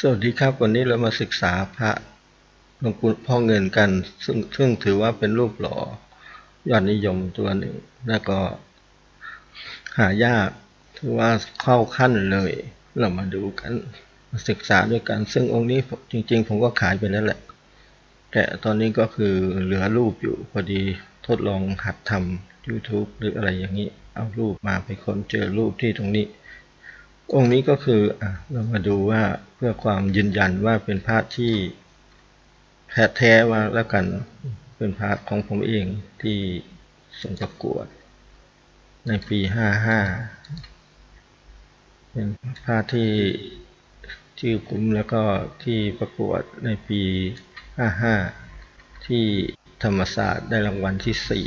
สวัสดีครับ วันนี้เรามาศึกษาพระหลวงปู่พ่อเงินกัน ซึ่งซึ่งถือว่าเป็นรูปหล่อยอดนิยมตัวหนึ่ง แล้วก็ หายากถือว่าเข้าขั้นเลย เรามาดูกันมาศึกษาด้วยกัน ซึ่งองค์นี้จริง ๆ ผมก็ขายไปแล้วแหละ แต่ตอนนี้ก็คือเหลือรูปอยู่พอดีทดลองหัดทำ YouTube หรืออะไรอย่างนี้ เอารูปมาไปค้นเจอรูปที่ตรงนี้ องค์นี้ก็คืออะเรามาดูว่า เพื่อความยืนยันว่าเป็นพระที่แท้แท้ว่าแล้วกันเป็นพระของผมเองที่ส่งประกวด ในปีห้าห้าเป็นพระที่ชื่อคุ้มแล้วก็ที่ประกวดในปีห้าห้าที่ธรรมศาสตร์ได้รางวัลที่สี่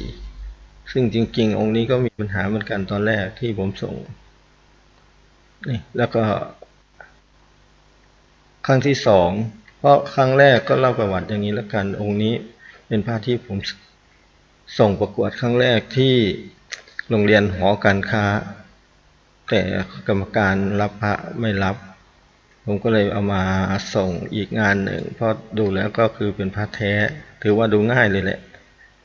ซึ่งจริง ๆ องค์นี้ก็มีปัญหาเหมือนกันตอนแรกที่ผมส่งนี่แล้วก็ รั้งที่สองเพราะครั้งแรกก็เล่าประวัติอย่างนี้แล้วกันองค์นี้เป็นพระที่ผมส่งประกวดครั้งแรกที่โรงเรียนหอการค้า แต่กรรมการรับพระไม่รับ ผมก็เลยเอามาส่งอีกงานหนึ่งเพราะดูแล้วก็คือเป็นพระแท้ ถือว่าดูง่ายเลยแหละ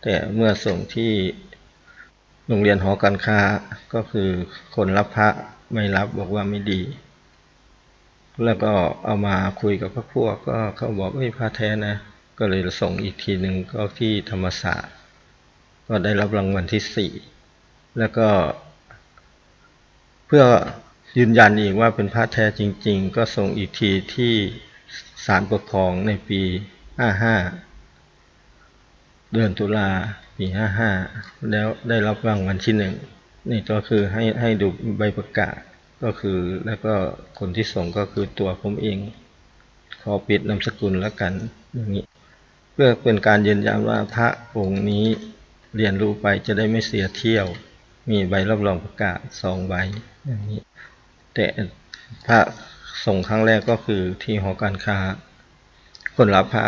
แต่เมื่อส่งที่โรงเรียนหอการค้าก็คือคนรับพระไม่รับบอกว่าไม่ดี แล้วก็เอามาคุยกับพวกพวกก็เขาบอกเอ้ยพระแท้นะ ก็เลยส่งอีกทีหนึ่งก็ที่ธรรมศาสตร์ ก็ได้รับรางวัลที่สี่แล้วก็ เพื่อยืนยันอีกว่าเป็นพระแท้จริง ๆ ก็ส่งอีกทีที่ศาลปกครองในปีห้าห้าเดือนตุลาปีห้าห้าแล้วได้รับรางวัลที่หนึ่งนี่ก็คือให้ให้ดูใบประกาศ ก็คือแล้วก็คนที่ส่งก็คือตัวผมเอง ขอปิดนามสกุลแล้วกันอย่างนี้ เพื่อเป็นการยืนยันว่าพระองค์นี้เรียนรู้ไปจะได้ไม่เสียเที่ยว มีใบรับรองประกาศสองใบอย่างนี้ แต่พระส่งครั้งแรกก็คือที่หอการค้า คนรับพระ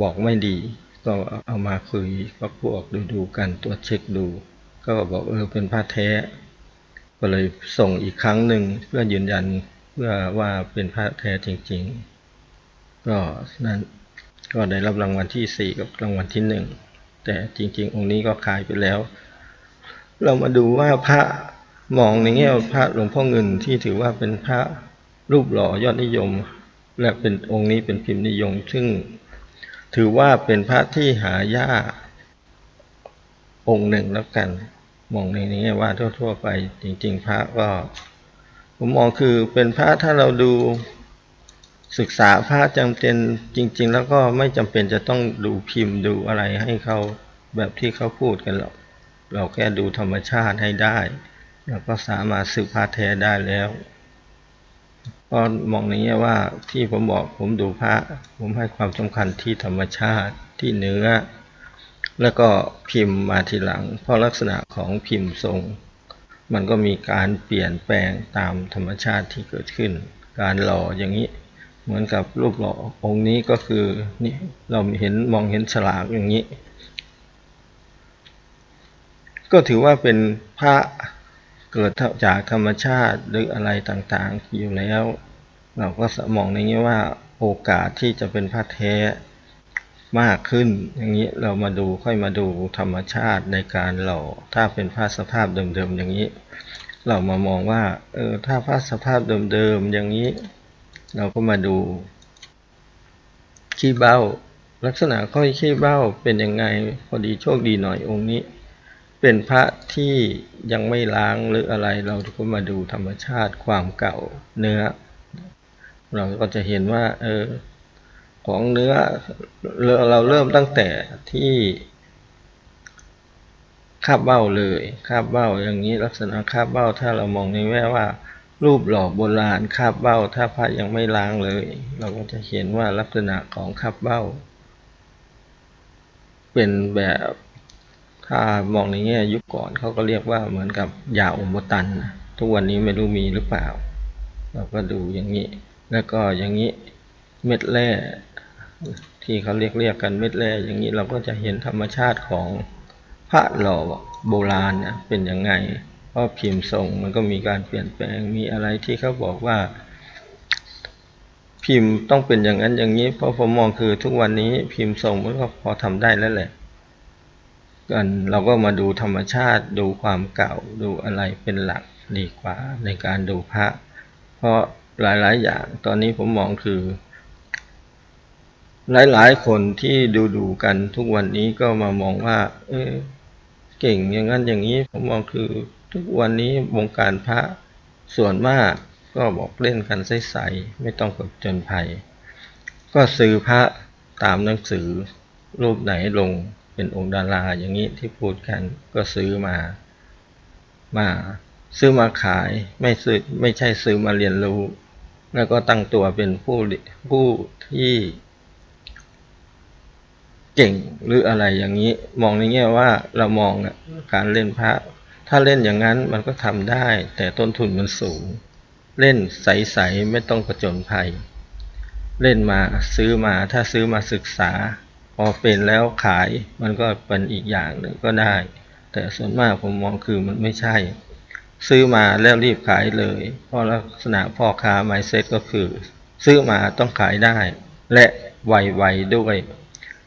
บอกไม่ดี ก็เอามาคุยกับพวกดูดูกันตรวจเช็คดู ก็บอกเออเป็นพระแท้ ก็เลยส่งอีกครั้งหนึ่งเพื่อยืนยันเพื่อว่าเป็นพระแท้จริง ๆ ก็นั้นก็ได้รับรางวัลที่สี่กับรางวัลที่หนึ่งแต่จริง ๆ องค์นี้ก็ขายไปแล้ว เรามาดูว่าพระมองในแง่พระหลวงพ่อเงินที่ถือว่าเป็นพระรูปหล่อยอดนิยม และเป็นองค์นี้เป็นพิมพ์นิยม ซึ่งถือว่าเป็นพระที่หายากองค์หนึ่งแล้วกัน มองในแง่ว่าทั่ว ๆ ไปจริง ๆ พระก็ผมมองคือเป็นพระถ้าเราดูศึกษาพระจำเป็นจริง ๆ แล้วก็ไม่จำเป็นจะต้องดูพิมพ์ดูอะไรให้เขาแบบที่เขาพูดกันหรอกเราแค่ดูธรรมชาติให้ได้เราก็สามารถสืบพระแท้ได้แล้วก็มองในแง่ว่าที่ผมบอกผมดูพระ ผมให้ความสำคัญที่ธรรมชาติที่เนื้อ แล้วก็พิมพ์มาทีหลัง เพราะลักษณะของพิมพ์ทรง มันก็มีการเปลี่ยนแปลงตามธรรมชาติที่เกิดขึ้น การหล่ออย่างนี้ เหมือนกับรูปหล่อองค์นี้ก็คือนี่เราเห็นมองเห็นฉลากอย่างนี้ ก็ถือว่าเป็นพระเกิดจากธรรมชาติหรืออะไรต่างๆอยู่แล้ว เราก็มองในนี้ว่าโอกาสที่จะเป็นพระแท้ มากขึ้น อย่างนี้เรามาดูค่อยมาดูธรรมชาติในการหล่อ ถ้าเป็นพระสภาพเดิมๆอย่างนี้ เรามามองว่าเออถ้าพระสภาพเดิมๆอย่างนี้ เราก็มาดูขี้เบ้า ลักษณะค่อยขี้เบ้าเป็นยังไงพอดีโชคดีหน่อยองค์นี้ เป็นพระที่ยังไม่ล้างหรืออะไร เราก็มาดูธรรมชาติความเก่าเนื้อ เราก็จะเห็นว่าเออ ของเนื้อเราเริ่มตั้งแต่ที่คาบเบ้าเลยคาบเบ้าอย่างนี้ลักษณะคาบเบ้าถ้าเรามองในแง่ว่า รูปหล่อโบราณคาบเบ้า ถ้าพระยังไม่ล้างเลย เราก็จะเห็นว่าลักษณะของคาบเบ้า เป็นแบบถ้ามองในแง่ยุคก่อนเขาก็เรียกว่าเหมือนกับยาอมตันทุกวันนี้ไม่รู้มีหรือเปล่า เราก็ดูอย่างนี้ แล้วก็อย่างนี้เม็ดแร่ ที่เขาเรียกเรียกกันเม็ดแร่อย่างนี้เราก็จะเห็นธรรมชาติของพระหล่อโบราณนะเป็นยังไงเพราะพิมพ์ทรงมันก็มีการเปลี่ยนแปลงมีอะไรที่เขาบอกว่า พิมพ์ต้องเป็นอย่างนั้นอย่างนี้ เพราะผมมองคือทุกวันนี้พิมพ์ส่งมันก็พอทำได้แล้วแหละกันเราก็มาดูธรรมชาติดูความเก่าดูอะไรเป็นหลักดีกว่าในการดูพระ เพราะหลายๆ อย่างตอนนี้ผมมองคือ หลายๆ คนที่ดูดูกันทุกวันนี้ก็มามองว่า เออเก่งอย่างนั้นอย่างนี้ผมมองคือทุกวันนี้วงการพระส่วนมากก็บอกเล่นกันใสๆไม่ต้องกดจนภัย ก็ซื้อพระตามหนังสือ รูปไหนลงเป็นองค์ดาราอย่างนี้ที่พูดกันก็ซื้อมา มาซื้อมาขายไม่ซื้อไม่ใช่ซื้อมาเรียนรู้ แล้วก็ตั้งตัวเป็นผู้ผู้ที่ เก่งหรืออะไรอย่างนี้ มองในแง่ว่าเรามองการเล่นพระ ถ้าเล่นอย่างนั้นมันก็ทำได้ แต่ต้นทุนมันสูง เล่นใสๆไม่ต้องประจนภัย เล่นมาซื้อมาถ้าซื้อมาศึกษา พอเป็นแล้วขายมันก็เป็นอีกอย่างหนึ่งก็ได้ แต่ส่วนมากผมมองคือมันไม่ใช่ ซื้อมาแล้วรีบขายเลย เพราะลักษณะพ่อค้าไมเซ็ตก็คือ ซื้อมาต้องขายได้ และไวๆด้วย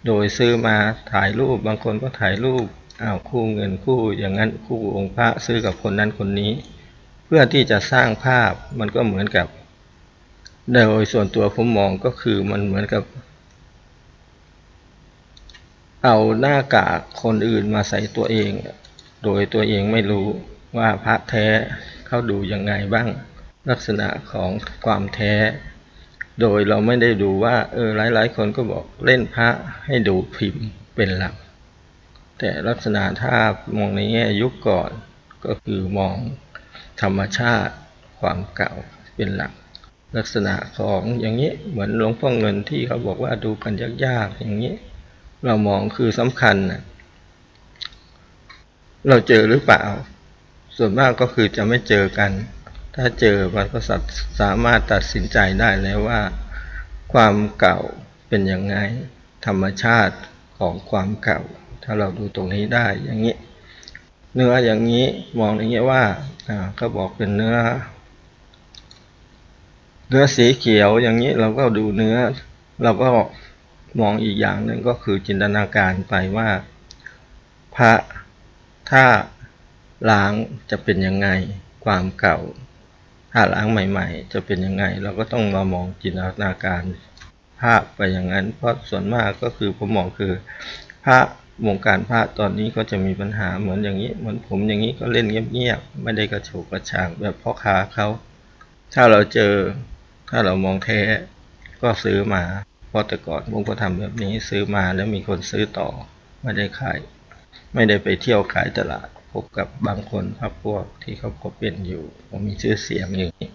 โดยซื้อมาถ่ายรูปบางคนก็ถ่ายรูปอ้าวคู่เงินคู่อย่างนั้นคู่องค์พระซื้อกับคนนั้นคนนี้ เพื่อที่จะสร้างภาพมันก็เหมือนกับ โดยส่วนตัวผมมองก็คือมันเหมือนกับ เอาหน้ากากคนอื่นมาใส่ตัวเอง โดยตัวเองไม่รู้ว่าพระแท้เขาดูยังไงบ้าง ลักษณะของความแท้ โดยเราไม่ได้ดูว่าเออหลาย ๆ คนก็บอกเล่นพระให้ดูพิมพ์เป็นหลัก แต่ลักษณะถ้ามองในแง่ยุคก่อนก็คือมองธรรมชาติความเก่าเป็นหลัก ลักษณะของอย่างนี้เหมือนหลวงพ่อเงินที่เขาบอกว่าดูกันยากๆอย่างนี้ เรามองคือสำคัญนะเราเจอหรือเปล่า ส่วนมากก็คือจะไม่เจอกัน ถ้าเจอมันก็สามารถตัดสินใจได้แล้วว่า ความเก่าเป็นยังไง ธรรมชาติของความเก่า ถ้าเราดูตรงนี้ได้อย่างนี้ เนื้ออย่างนี้มองอย่างนี้ว่าอ่าก็บอกเป็นเนื้อ เนื้อสีเขียวอย่างนี้เราก็ดูเนื้อ เราก็มองอีกอย่างหนึ่งก็คือจินตนาการไปว่า พระถ้าล้างจะเป็นยังไงความเก่า ถ้าล้างใหม่ๆ จะเป็นยังไง เราก็ต้องมามองจินตนาการภาพไปอย่างนั้น เพราะส่วนมากก็คือผมมองคือพระวงการพระตอนนี้ก็จะมีปัญหาเหมือนอย่างนี้ เหมือนผมอย่างนี้ก็เล่นเงียบๆไม่ได้กระโฉกกระชากแบบพ่อค้าเขาถ้าเราเจอถ้าเรามองแท้ก็ซื้อมาเพราะแต่ก่อนผมก็ทำแบบนี้ซื้อมาแล้วมีคนซื้อต่อ ไม่ได้ขาย ไม่ได้ไปเที่ยวขายตลาด พบกับบางคนพักพวกที่เขาพบเป็นอยู่ผมมีชื่อเสียงอย่างนี้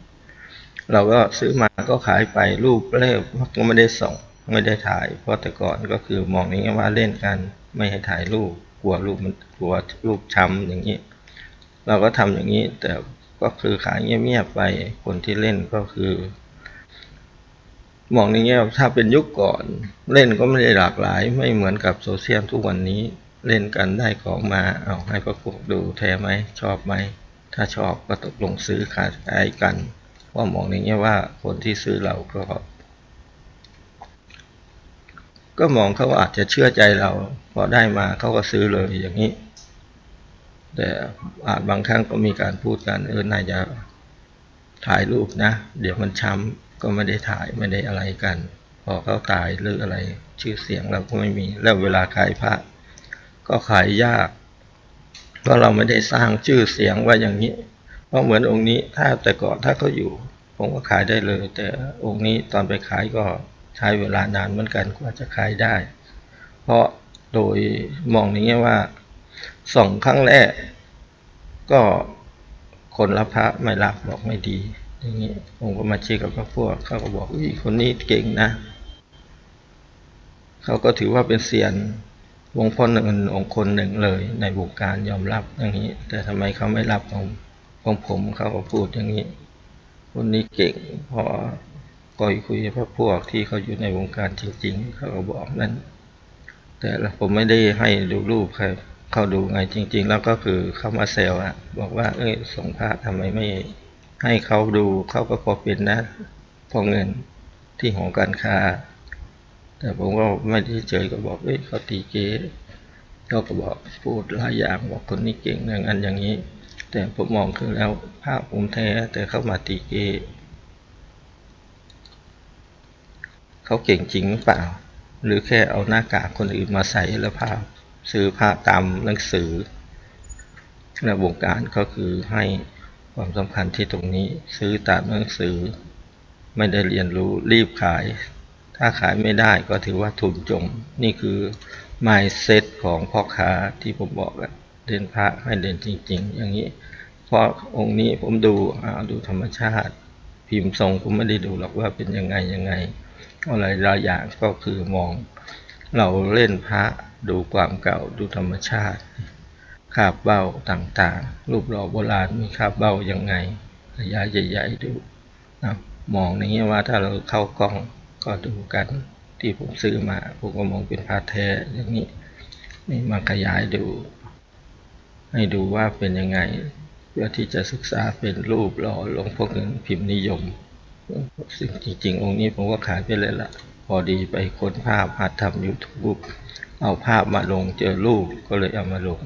เราก็ซื้อมาก็ขายไปรูปเล่มก็ไม่ได้ส่งไม่ได้ถ่าย เพราะแต่ก่อนก็คือมองนี้ว่าเล่นกันไม่ให้ถ่ายรูปกลัวรูปมันกลัวรูปช้ำอย่างนี้ เราก็ทำอย่างนี้แต่ก็คือขายเงียบๆไปคนที่เล่นก็คือมองในแง่ถ้าเป็นยุคก่อนเล่นก็ไม่ได้หลากหลาย ไม่เหมือนกับโซเชียลทุกวันนี้ เล่นกันได้ของมา เอาให้พระพวกดูแท้ไหมชอบไหม ถ้าชอบก็ตกลงซื้อขายกันเพราะมองในแง่ว่าคนที่ซื้อเราก็ ก็มองเขาว่าอาจจะเชื่อใจเราพอได้มาเขาก็ซื้อเลยอย่างนี้ แต่อาจบางครั้งก็มีการพูดกันเออนายจะถ่ายรูปนะ เดี๋ยวมันช้ำก็ไม่ได้ถ่ายไม่ได้อะไรกัน พอเขาตายหรืออะไรชื่อเสียงเราก็ไม่มีแล้วเวลาขายพระ ก็ขายยาก เพราะเราไม่ได้สร้างชื่อเสียงว่าอย่างนี้ เพราะเหมือนองค์นี้ถ้าแต่ก่อนถ้าเขาอยู่ ผมก็ขายได้เลย แต่องค์นี้ตอนไปขายก็ใช้เวลานานเหมือนกันกว่าจะขายได้ เพราะโดยมองอย่างนี้ว่าสองครั้งแรก ก็คนรับพระไม่รับบอกไม่ดี อย่างนี้ผมก็มาชี้กับพระพวกเขาก็บอกอุ้ยคนนี้เก่งนะ เขาก็ถือว่าเป็นเซียน วงพ่อหนึ่งองค์คนหนึ่งเลย ในวงการยอมรับอย่างนี้ แต่ทำไมเขาไม่รับของของผมเขาก็พูดอย่างนี้คนนี้เก่งพอก่อยคุยกับพวกพวกที่เขาอยู่ในวงการจริง ๆ เขาก็บอกนั้น แต่ผมไม่ได้ให้ดูรูปใครเขาดูไงจริง ๆ แล้วก็คือเข้ามาเซลอะบอกว่า เอ้ยสงพระทำไมไม่ ให้เขาดูเขาก็พอเป็นนะพอเงินที่หอการค้า แต่ผมก็ไม่ได้เจอก็บอกเอ้ยเขาตีเก๊เขาก็บอกพูดหลายอย่างบอกคนนี้เก่งอย่างนั้นอย่างนี้ แต่ผมมองคือแล้วภาพผมแท้แต่เข้ามาตีเก๊เขาเก่งจริงหรือเปล่า หรือแค่เอาหน้ากากคนอื่นมาใส่แล้วภาพซื้อภาพตามหนังสือในวงการก็คือให้ความสำคัญที่ตรงนี้ซื้อตามหนังสือ ไม่ได้เรียนรู้รีบขาย ถ้าขายไม่ได้ก็ถือว่าทุนจม นี่คือ mindset ของพ่อค้าที่ผมบอกอะเด่นพระให้เด่นจริง ๆ อย่างนี้เพราะองค์นี้ผมดูดูธรรมชาติ พิมพ์ทรงผมไม่ได้ดูหรอกว่าเป็นยังไงยังไงอะไรหลายอย่างก็คือมอง เราเล่นพระดูความเก่าดูธรรมชาติคาบเบ้าต่างๆ รูปหล่อโบราณมีคาบเบ้ายังไงระยะใหญ่ ๆ ดูนะมองอย่างนี้ว่าถ้าเราเข้ากล้อง ก็ดูกันที่ผมซื้อมาผมก็มองเป็นพระแท้อย่างนี้นี่มาขยายดู ให้ดูว่าเป็นยังไง เพื่อที่จะศึกษาเป็นรูปหล่อหลวงพ่อเงินพิมพ์นิยม ซึ่งจริงๆ องค์นี้ผมก็ขายไปเลยละพอดีไปค้นภาพหัดทำยูทูบเอาภาพมาลงเจอรูปก็เลยเอามาลง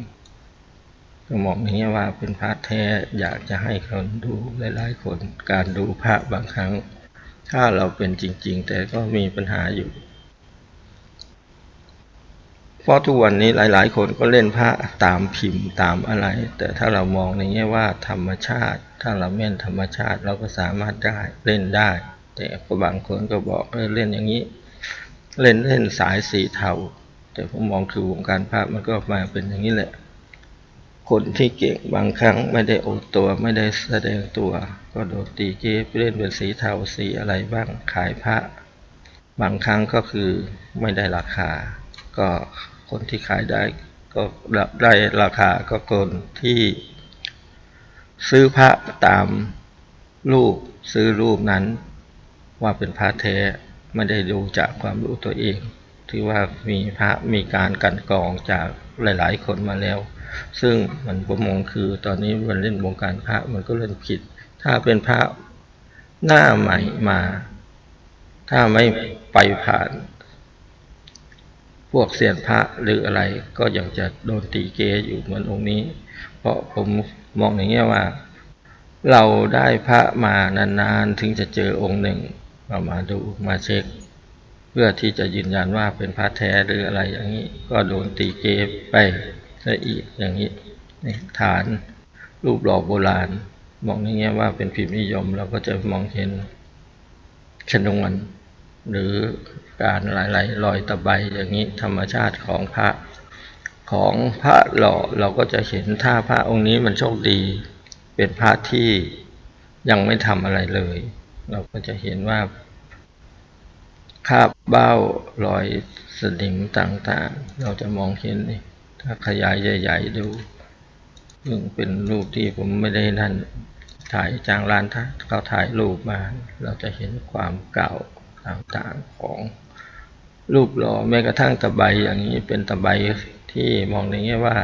ก็มองอย่างนี้ว่าเป็นพระแท้อยากจะให้คนดูหลายๆคนการดูพระบางครั้ง ถ้าเราเป็นจริง ๆ แต่ก็มีปัญหาอยู่ เพราะทุกวันนี้หลาย ๆ คนก็เล่นพระตามพิมพ์ตามอะไร แต่ถ้าเรามองในแง่ว่าธรรมชาติ ถ้าเราแม่นธรรมชาติเราก็สามารถได้เล่นได้ แต่บางคนก็บอกเออเล่นอย่างนี้ เล่นเล่นสายสีเทาแต่ผมมองคือวงการภาพมันก็มาเป็นอย่างนี้แหละ คนที่เก่งบางครั้งไม่ได้โอตัวไม่ได้แสดงตัว ก็โดนตีเกฟเล่นเป็นสีเทาสีอะไรบ้างขายพระ บางครั้งก็คือไม่ได้ราคา ก็คนที่ขายได้ก็ได้ราคาก็คนที่ ซื้อพระตามรูปซื้อรูปนั้น ว่าเป็นพระแท้ไม่ได้ดูจากความรู้ตัวเองที่ว่ามีพระมีการกันกองจากหลาย ๆ คนมาแล้ว ซึ่งมันผมมองคือตอนนี้มันเล่นวงการพระมันก็เล่นผิด ถ้าเป็นพระหน้าใหม่มา ถ้าไม่ไปผ่าน พวกเสียนพระหรืออะไรก็ยังจะโดนตีเกอยู่เหมือนองค์นี้ เพราะผมมองอย่างเงี้ยว่า เราได้พระมานานๆ ถึงจะเจอองค์หนึ่งเรามาดูมาเช็ค เพื่อที่จะยืนยันว่าเป็นพระแท้หรืออะไรอย่างนี้ ก็โดนตีเกไป ละอีกอย่างนี้นี่ฐานรูปหล่อโบราณ มองอย่างเงี้ยว่าเป็นพิมพ์นิยมเราก็จะมองเห็นชนวนหรือการหลายๆรอยตะไบอย่างนี้ธรรมชาติของพระของพระหล่อเราก็จะเห็นถ้าพระองค์นี้มันโชคดี เป็นพระที่ยังไม่ทำอะไรเลย เราก็จะเห็นว่าคาบเบ้ารอยสนิมต่างๆ เราจะมองเห็นนี่ ถ้าขยายใหญ่ ๆ ดูซึ่งเป็นรูปที่ผมไม่ได้นั่นถ่ายจางร้านถ้าเขาถ่ายรูปมา เราจะเห็นความเก่าต่างๆของรูปหล่อแม้กระทั่งตะไบอย่างนี้เป็นตะไบที่มองในแง่ว่า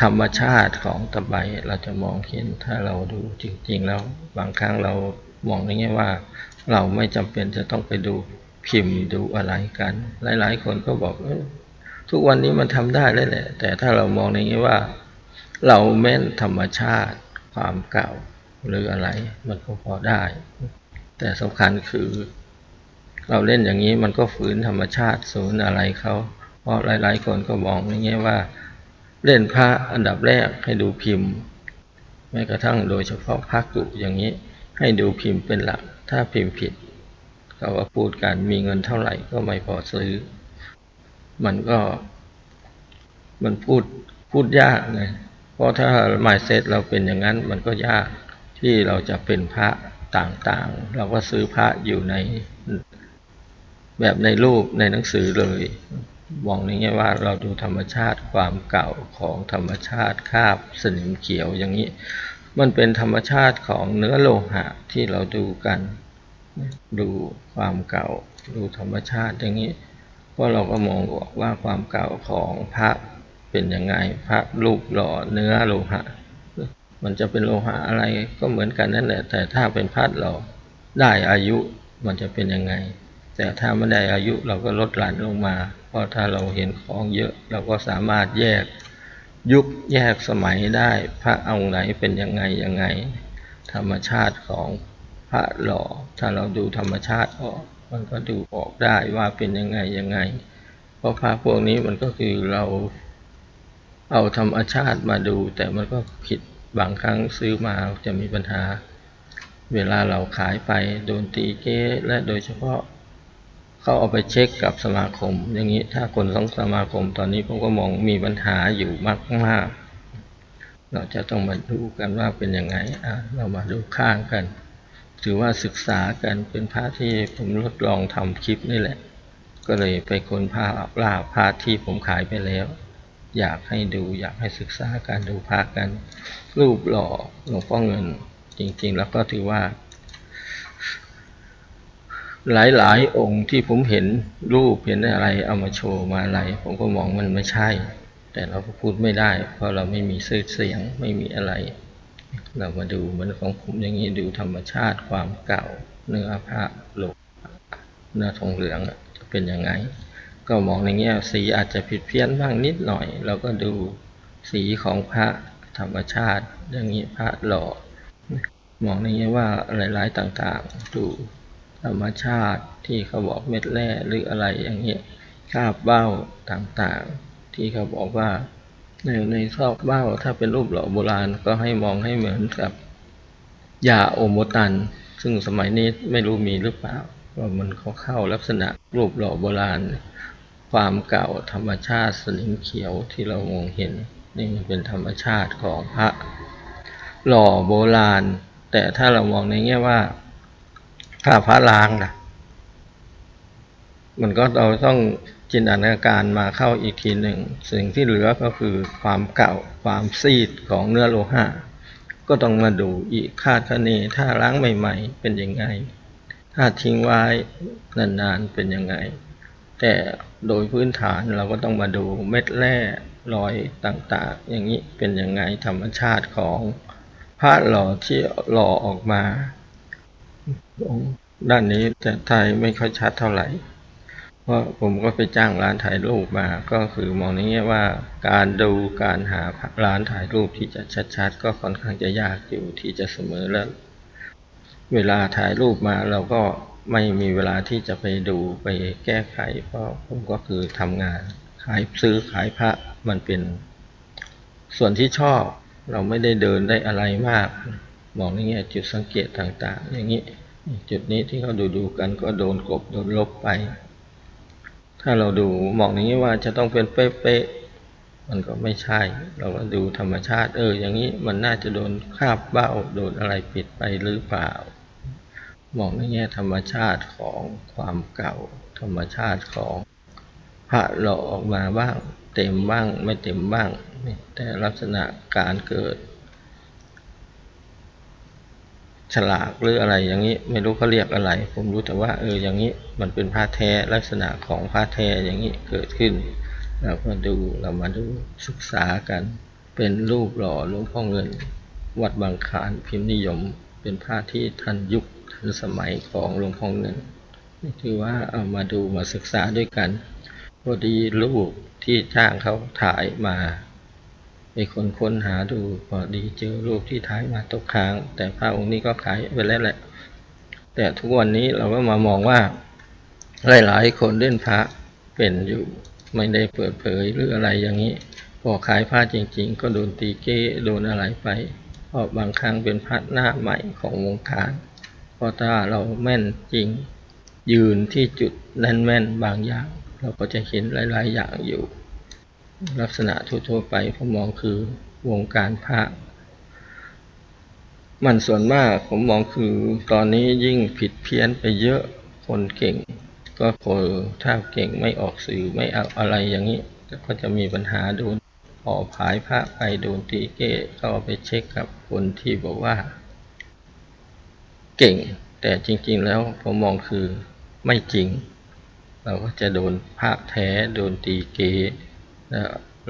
ธรรมชาติของตะไบเราจะมองเห็นถ้าเราดูจริง ๆ แล้วบางครั้งเรามองในแง่ว่า เราไม่จำเป็นจะต้องไปดูพิมพ์ดูอะไรกัน หลาย ๆ คนก็บอกอ ทุกวันนี้มันทำได้แล้วแหละ แต่ถ้าเรามองในนี้ว่า เราแม่นธรรมชาติความเก่าหรืออะไร มันก็พอได้ แต่สำคัญคือ เราเล่นอย่างนี้มันก็ฝืนธรรมชาติศูนย์อะไรเขาเพราะหลายๆคนก็มองอย่างนี้ว่า เล่นพระอันดับแรกให้ดูพิมพ์แม้กระทั่งโดยเฉพาะพระกุอย่างนี้ ให้ดูพิมพ์เป็นหลัก ถ้าพิมพ์ผิดเขาว่าพูดกันมีเงินเท่าไหร่ก็ไม่พอซื้อ มันก็ มันพูดพูดยากไงเพราะถ้าหมายเซตเราเป็นอย่างนั้น มันก็ยากที่เราจะเป็นพระต่างๆ เราก็ซื้อพระอยู่ในแบบในรูปในหนังสือเลยมองในแง่ว่าเราดูธรรมชาติความเก่าของธรรมชาติคาบสนิมเขียวอย่างนี้ มันเป็นธรรมชาติของเนื้อโลหะที่เราดูกัน ดูความเก่า ดูธรรมชาติอย่างนี้ เพราะเราก็มองออกว่าความเก่าของพระเป็นยังไงพระรูปหล่อเนื้อโลหะ มันจะเป็นโลหะอะไรก็เหมือนกันนั่นแหละ แต่ถ้าเป็นพระหล่อได้อายุมันจะเป็นยังไง แต่ถ้าไม่ได้อายุเราก็ลดหลั่นลงมา เพราะถ้าเราเห็นของเยอะเราก็สามารถแยกยุคแยกสมัยได้พระองค์ไหนเป็นยังไงยังไง ธรรมชาติของพระหล่อถ้าเราดูธรรมชาติออก มันก็ดูออกได้ว่าเป็นยังไงยังไง เพราะพระพวกนี้มันก็คือเราเอาธรรมชาติมาดู แต่มันก็ผิดบางครั้งซื้อมาจะมีปัญหา เวลาเราขายไปโดนตีเก๊และโดยเฉพาะเขาเอาไปเช็คกับสมาคม อย่างนี้ถ้าคนของสมาคมตอนนี้ผมก็มองมีปัญหาอยู่มากมากเราจะต้องมาดูกันว่าเป็นยังไง อะ เรามาดูข้างกัน ถือว่าศึกษากันเป็นพระที่ผมทดลองทำคลิปนี่แหละ ก็เลยไปค้นภาพล่าพระที่ผมขายไปแล้ว อยากให้ดูอยากให้ศึกษาการดูพระกัน รูปหล่อหลวงพ่อเงิน จริงๆ แล้วก็ถือว่า หลายๆ องค์ที่ผมเห็นรูปเห็นอะไรเอามาโชว์มาอะไร ผมก็มองมันไม่ใช่ แต่เราก็พูดไม่ได้ เพราะเราไม่มีสื่อเสียงไม่มีอะไร เรามาดูเหมือนของผมอย่างนี้ดูธรรมชาติความเก่า เนื้อพระโลกเนื้อทองเหลืองจะเป็นยังไง ก็มองในแง่สีอาจจะผิดเพี้ยนบ้างนิดหน่อย เราก็ดูสีของพระธรรมชาติ อย่างนี้พระหล่อมองในแง่ว่าหลาย ๆ ต่างๆ ดูธรรมชาติที่เขาบอกเม็ดแร่หรืออะไรอย่างเงี้ยคาบเบ้าต่างๆ ที่เขาบอกว่า ในในซอกเบ้าถ้าเป็นรูปหล่อโบราณก็ให้มองให้เหมือนกับยาโอโมตัน ซึ่งสมัยนี้ไม่รู้มีหรือเปล่าว่ามันเขาเข้าลักษณะรูปหล่อโบราณ ความเก่าธรรมชาติสนิมเขียวที่เรามองเห็น นี่มันเป็นธรรมชาติของพระหล่อโบราณ แต่ถ้าเรามองในแง่ว่าถ้าพระลางนะมันก็เราต้อง จินตนาการมาเข้าอีกทีหนึ่ง สิ่งที่เหลือก็คือความเก่าความซีดของเนื้อโลหะก็ต้องมาดูอีกคาดคะเนถ้าล้างใหม่ ๆ เป็นยังไง ถ้าทิ้งไว้นานๆเป็นยังไง แต่โดยพื้นฐานเราก็ต้องมาดูเม็ดแร่รอยต่างๆ อย่างนี้เป็นยังไงธรรมชาติของพระหล่อที่หล่อออกมา ด้านนี้แต่ไทยไม่ค่อยชัดเท่าไหร่ เพราะผมก็ไปจ้างร้านถ่ายรูปมา ก็คือมองในแง่ว่าการดูการหาร้านถ่ายรูปที่จะชัดๆ ก็ค่อนข้างจะยากอยู่ที่จะเสมอแล้ว เวลาถ่ายรูปมาเราก็ไม่มีเวลาที่จะไปดูไปแก้ไข เพราะผมก็คือทำงาน ขายซื้อขายพระมันเป็น ส่วนที่ชอบเราไม่ได้เดินได้อะไรมาก มองในแง่จุดสังเกตต่างๆ อย่างนี้ จุดนี้ที่เขาดูดูกันก็โดนกบโดนลบไป ถ้าเราดูมองอย่างนี้ว่าจะต้องเป็นเป๊ะๆมันก็ไม่ใช่ เราก็ดูธรรมชาติ เออ อย่างนี้มันน่าจะโดนคาบเบ้าโดนอะไรปิดไปหรือเปล่ามองในแง่ธรรมชาติของความเก่า ธรรมชาติของพระหล่อออกมาบ้าง เต็มบ้างไม่เต็มบ้างแต่ลักษณะการเกิด ฉลากหรืออะไรอย่างนี้ไม่รู้เขาเรียกอะไร ผมรู้แต่ว่าเอออย่างนี้มันเป็นผ้าแท้ลักษณะของผ้าแท้อย่างนี้เกิดขึ้นเราก็ดูเรามาดูศึกษากันเป็นรูปหล่อหลวงพ่อเงิน วัดบางคานพิมพ์นิยม เป็นผ้าที่ทันยุคทันสมัยของหลวงพ่อเงินนี่คือว่าเอามาดูมาศึกษาด้วยกันพอดีรูปที่จ้างเขาถ่ายมา ไปคนค้นหาดูพอดีเจอรูปที่ท้ายมาตกค้าง แต่พระองค์นี้ก็ขายไปแล้วแหละ แต่ทุกวันนี้เราก็มามองว่า หลายๆ คนเล่นพระเป็นอยู่ไม่ได้เปิดเผยหรืออะไรอย่างนี้พอขายผ้าจริง ๆ ก็โดนตีเก้โดนอะไรไปเพราะบางครั้งเป็นพระหน้าใหม่ของวงการพอถ้าเราแม่นจริงยืนที่จุดแน่นแม่นบางอย่าง เราก็จะเห็นหลาย ๆ อย่างอยู่ ลักษณะทั่วๆไปผมมองคือวงการพระ มันส่วนมากผมมองคือตอนนี้ยิ่งผิดเพี้ยนไปเยอะคนเก่ง ก็พอถ้าเก่งไม่ออกสื่อไม่เอาอะไรอย่างนี้ ก็จะมีปัญหาโดนออกผายพระไปโดนตีเก้ก็ไปเช็คกับคนที่บอกว่า เก่ง แต่จริง ๆ แล้วผมมองคือไม่จริง เราก็จะโดนพระแท้โดนตีเก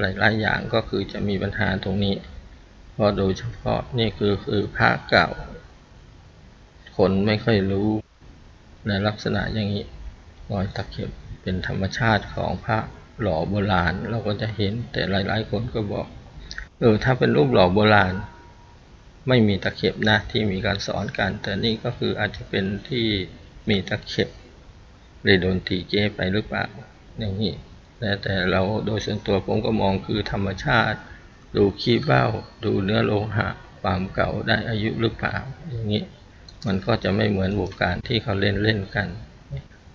หลายหลายอย่างก็คือจะมีปัญหาตรงนี้เพราะโดยเฉพาะนี่คือคือพระเก่า คนไม่ค่อยรู้ในลักษณะอย่างนี้รอยตะเข็บเป็นธรรมชาติของพระหล่อโบราณ เราก็จะเห็นแต่หลาย ๆ คนก็บอกเออถ้าเป็นรูปหล่อโบราณ ไม่มีตะเข็บนะที่มีการสอนกัน แต่นี่ก็คืออาจจะเป็นที่มีตะเข็บเลยโดนตีเจไปหรือเปล่าอย่างนี้ แต่แต่เราโดยส่วนตัวผมก็มองคือธรรมชาติ ดูขี้เบ้า ดูเนื้อโลหะความเก่าได้อายุหรือเปล่าอย่างนี้ มันก็จะไม่เหมือนวงการที่เขาเล่นเล่นกัน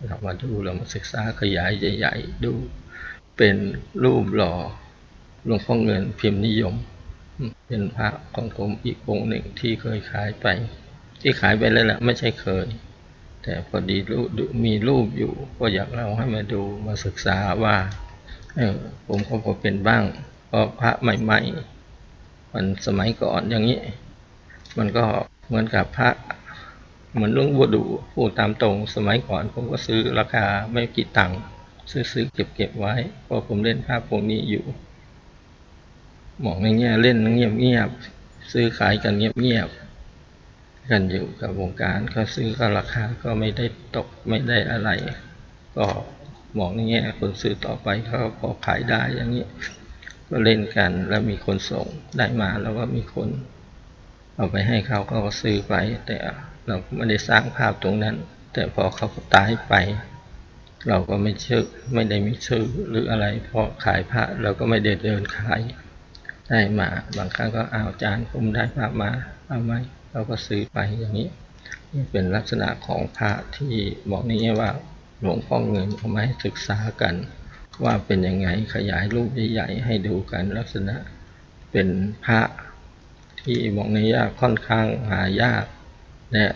เรามาดูเรามาศึกษาขยายใหญ่ๆดูเป็นรูปหล่อหลวงพ่อเงินพิมพ์นิยม เป็นพระของผมอีกองหนึ่งที่เคยขายไป ที่ขายไปแล้วแหละไม่ใช่เคย แต่พอดีมีรูปอยู่ ก็อยากเล่าให้มาดูมาศึกษาว่าเออผมก็พอเป็นบ้างเพราะพระใหม่ๆ มันสมัยก่อนอย่างนี้ มันก็เหมือนกับพระเหมือนลุงบัวดูพูดตามตรงสมัยก่อน ผมก็ซื้อราคาไม่กี่ตังค์ซื้อซื้อเก็บเก็บไว้เพราะผมเล่นภาพพวกนี้อยู่มองในแง่เล่นเงียบเงียบซื้อขายกันเงียบเงียบ กันอยู่กับวงการเขาซื้อก็ราคาก็ไม่ได้ตกไม่ได้อะไร ก็มองในแง่คนซื้อต่อไปเขาพอขายได้อย่างนี้ ก็เล่นกันแล้วมีคนส่งได้มาแล้วก็มีคนเอาไปให้เขาเขาก็ซื้อไป แต่เราไม่ได้สร้างภาพตรงนั้น แต่พอเขาตายไป เราก็ไม่เชื่อไม่ได้มีชื่อหรืออะไรพอขายพระเราก็ไม่ได้เดินขายได้มาบางครั้งก็เอาจานผมได้พระมาเอาไหม เราก็ซื้อไปอย่างนี้นี่เป็นลักษณะของพระที่บอกนี้ว่าหลวงพ่อเงินเอามาให้ศึกษากัน ว่าเป็นยังไงขยายรูปใหญ่ๆให้ดูกันลักษณะเป็นพระที่มองในยากค่อนข้างหายากและ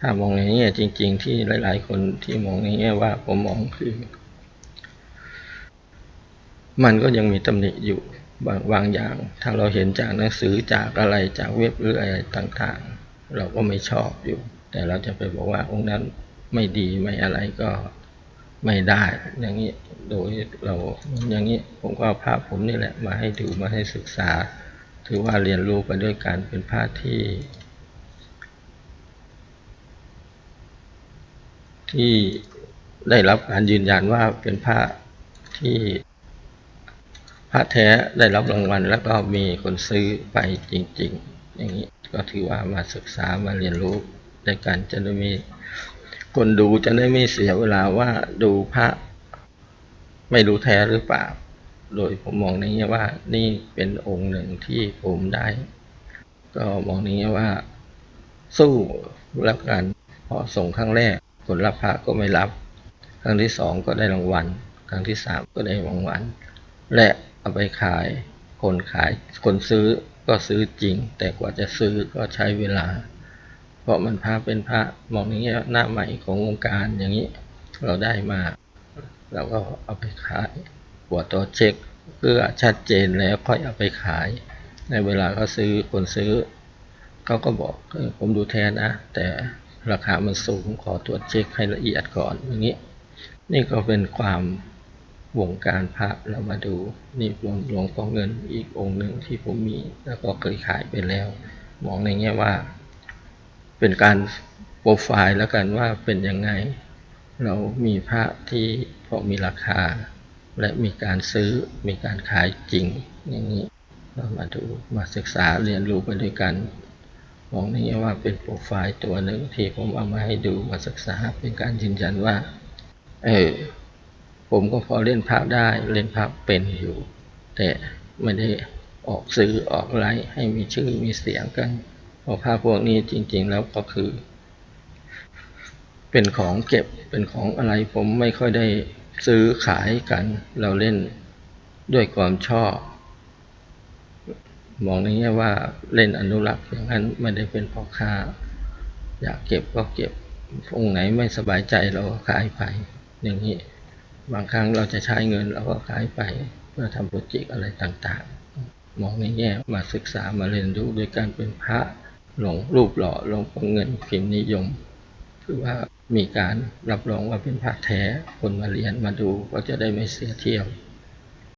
ถ้ามองในแง่จริง ๆ ที่หลาย ๆ คนที่มองในแง่ว่าผมมองคือ มันก็ยังมีตำหนิอยู่ บางบางอย่าง ถ้าเราเห็นจากหนังสือจากอะไรจากเว็บหรืออะไรต่างๆ เราก็ไม่ชอบอยู่ แต่เราจะไปบอกว่าองค์นั้นไม่ดีไม่อะไรก็ไม่ได้อย่างนี้โดยเราอย่างนี้ผมก็เอาภาพผมนี่แหละมาให้ดูมาให้ศึกษา ถือว่าเรียนรู้ไปด้วยกันเป็นภาพที่ ที่ได้รับการยืนยันว่าเป็นพระที่ พระแท้ได้รับรางวัลแล้วก็มีคนซื้อไปจริง ๆ อย่างนี้ก็ถือว่ามาศึกษามาเรียนรู้ในการจะได้มีคนดูจะได้ไม่เสียเวลาว่าดูพระไม่รู้แท้หรือเปล่า โดยผมมองในนี้ว่านี่เป็นองค์หนึ่งที่ผมได้ ก็มองในี้ว่า สู้รับกันพอส่งครั้งแรกผลรับพระก็ไม่รับ ครั้งที่สองก็ได้รางวัล ครั้งที่สามก็ได้รางวัล และ เอาไปขาย คนขาย คนซื้อก็ซื้อจริง แต่กว่าจะซื้อก็ใช้เวลา เพราะมันพระเป็นพระมองอย่างเงี้ยหน้าใหม่ของวงการอย่างนี้ เราได้มาเราก็เอาไปขายปวดตัวเช็คเพื่อชัดเจนแล้วค่อยเอาไปขาย ในเวลาเขาซื้อคนซื้อเขาก็บอกผมดูแทนนะ แต่ราคามันสูงขอตรวจเช็คให้ละเอียดก่อนอย่างนี้ นี่ก็เป็นความ วงการพระเรามาดู นี่หลวงหลวงพ่อเงินอีกองค์หนึ่งที่ผมมี แล้วก็เคยขายไปแล้ว มองในแง่ว่า เป็นการโปรไฟล์แล้วกันว่าเป็นยังไง เรามีพระที่พอมีราคา และมีการซื้อมีการขายจริงอย่างนี้เรามาดูมาศึกษาเรียนรู้ไปด้วยกันมองในแง่ว่าเป็นโปรไฟล์ตัวหนึ่งที่ผมเอามาให้ดูมาศึกษาเป็นการยืนยันว่า เออ ผมก็พอเล่นภาพได้เล่นภาพเป็นอยู่ แต่ไม่ได้ออกซื้อออกไลฟ์ให้มีชื่อมีเสียงกันเพราะภาพพวกนี้จริง ๆ แล้วก็คือ เป็นของเก็บเป็นของอะไรผมไม่ค่อยได้ซื้อขายกัน เราเล่นด้วยความชอบ มองในแง่ว่าเล่นอนุรักษ์อย่างนั้นไม่ได้เป็นพ่อค้า อยากเก็บก็เก็บองไหนไม่สบายใจเราก็ขายไปอย่างนี้ บางครั้งเราจะใช้เงินเราก็ขายไปเพื่อทำโปรเจกต์อะไรต่างๆ มองในแง่มาศึกษามาเรียนรู้ด้วยการเป็นพระหลงรูปหล่อหลงปองเงินพิมพ์นิยม คือว่ามีการรับรองว่าเป็นพระแท้คนมาเรียนมาดูก็จะได้ไม่เสียเที่ยว